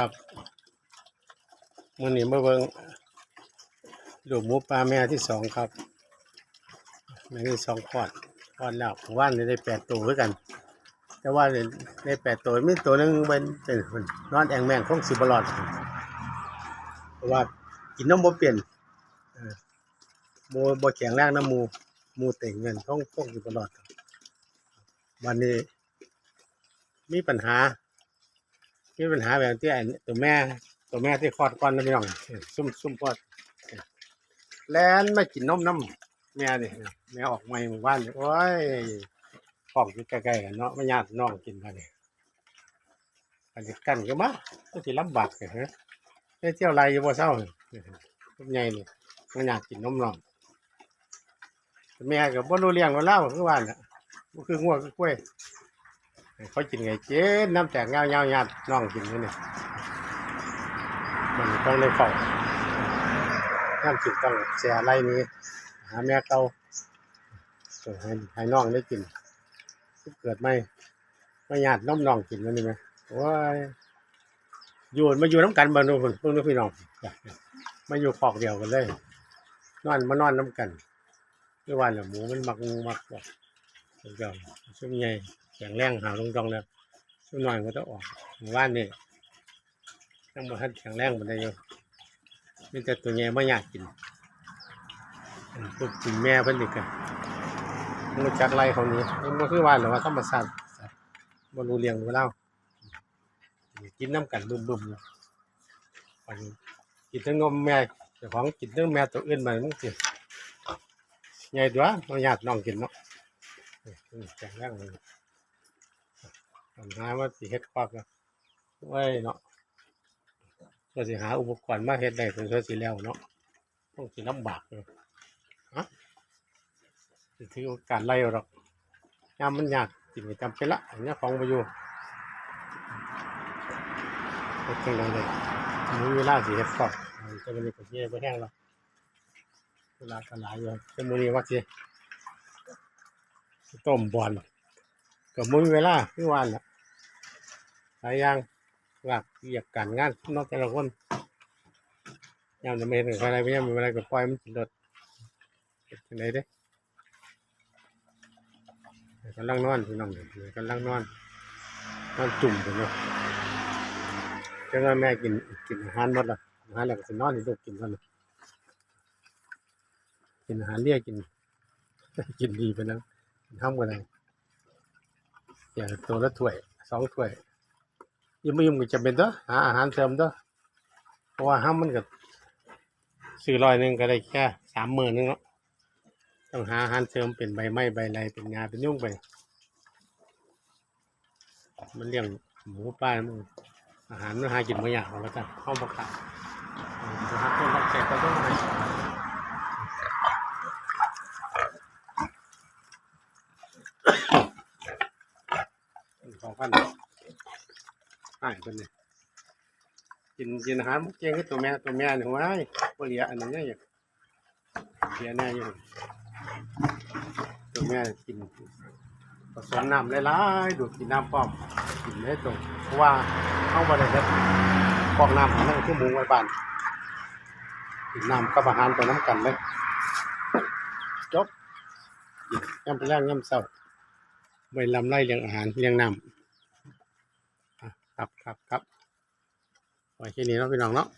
ครับมื่อนี้มาเบิงลูหมูปลาแม่ที่สองครับแม่ที่สองคลอดคลอดแล้วผมว่าได้แปดตัวด้วยกัน แต่ว่าในแปดตัวมีตัวหนึงเป็นเป็นนอนแองแมงคงสิบรอดเพราะว่ากินน้ำบ่เปลี่ยนเออหมูบ่แข็งแรงน้ำมูมูเต่งเงินคงคงสิบรอดครับวันนี้มีปัญหา มีปัญหาแบบที่ไอ้ตัวแม่ ตัวแม่ที่คลอดก่อนนะพี่น้องซุ่มซุ่มคลอดแลนมากินนมน้ำแม่นี่แม่ออกใหม่หมู่บ้านนี่โอ้ยฟองอยู่ใกล้ๆกันเนาะไม่ญาติน้องกินมาเนี่ยอันนี้กันก็มาก็สิลำบากเลยฮะได้เที่ยวไรอยู่บ่เศร้าทุกใหญ่นี่ไม่ญาติกินนมน้องแม่ก็บ่รู้เรื่องว่าเล่าคือว่าน่ะบ่คืองัวคือกล้วย เขากินไงเจ๊น้ำแตกเงาเงาหยาดน้องกินกันเนี่ยมันต้องเลยเฝ้าน้ำจิตต้องเสียไรนี้หาแม่เก่าให้ให้น้องได้กินเกิดไม่ไม่หยาดน้องน้องกินกันนี่ไหมโอ้ยอยู่มาอยู่น้ำกันบ้านนู้นพวกนู้นพี่น้องมาอยู่คอกเดียวกันเลยนอนมานอนน้ำกันเมื่อวานน่ะหมูมันมักงูมักบอกเก่าช่วงใหญ่ แข็งแรงหาลงจองแล้วช่วหน่อยก็ต้องออกหมู่บ้านนี่ยังบ่ทันแข็งแรงปานใดอยู่มีแต่ตัวใหญ่ไม่อยากกินอันพวกกินแม่เพิ่นอีกอะมันจักไล่เขานี้มันคือว่าหรือว่าธรรมชาติบ่รู้เรื่องรูเล่ากินน้ำกันบึมๆอยู่อันกินทั้งนมแม่เจ้าของกินทั้งแม่ตัวอื่นมามันสิใหญ่ตัวบ่อยากน้องกินเนาะแข็งแรงเลย ปัญหาว่าสิเฮ็ดครอบนะไว้เนาะก็สิหาอุปกรณ์มาเฮ็ดได้เป็นส่วนสิแล้วเนาะต้องสิลำบากเลยฮะสิถือโอกาสไล่เอาหรอกยามมันยากจริงๆจำเป็นละอันนี้ของมาอยู่เฮ็ดจังไดเลยมีเวลาสิเฮ็ดครอบจะมันนี่ก็เฮ็ดบ่แห้งหรอกเวลาก็หลายอยู่จะมื้อนี้ว่าสิต้มบอลก็มุ้ยเวลาพี่วานละ หลายอย่างหลักเรียกการงานนอกแต่ละคนยามจะไม่เห็นอะไรไม่ยามมีอะไรก็ปล่อยมันสิรถเก็บที่ไหนเด้กำลังนอนพี่น้องกำลังนอนนอนจุ่มไปเนาะจังว่าแม่กินกินอาหารหมดละอาหารแล้วก็สินอนนี่ลูกกินกันกินอาหารเรียกกิน กินดีไปแล้วทำกันเลยอย่างตัวละถ้วยสองถ้วย ยิ่งไม่ยิ่งก็จะเป็นตัวหาอาหารเสริมตัวเพราะว่าห้ามมันก็ซื้อร้อยหนึ่งก็ได้แค่สามหมื่นนึงเนาะต้องหาอาหารเสริมเป็นใบไม้ใบไรเป็นงาเป็นยุ่งไป มันเลี้ยงหมูปลามันอาหารมันหากินไม่ยากหรอกแล้วกันเข้ามาขายจะหาต้นรักแจกก็ต้องให้สองพัน หายคนเลยกินกินอาหารเก่งคือตัวแม่ตัวแม่หนึ่งไว้บริยอันนี้เนี่ยเสียแน่อยู่ตัวแม่กินผสมน้ำหลายๆดูดกินน้ำป้อมกินได้ตรงเพราะว่าเข้าบริเวณฟอกน้ำนั่งที่มุงไว้บ้านกินน้ำกับอาหารตัวน้ำกันเลยจบย่ำไปแรงย่ำเศร้าไว้ลำไรเลี้ยงอาหารเลี้ยงน้ำ ครับครับครับไว้แค่นี้เนาะพี่น้องเนาะ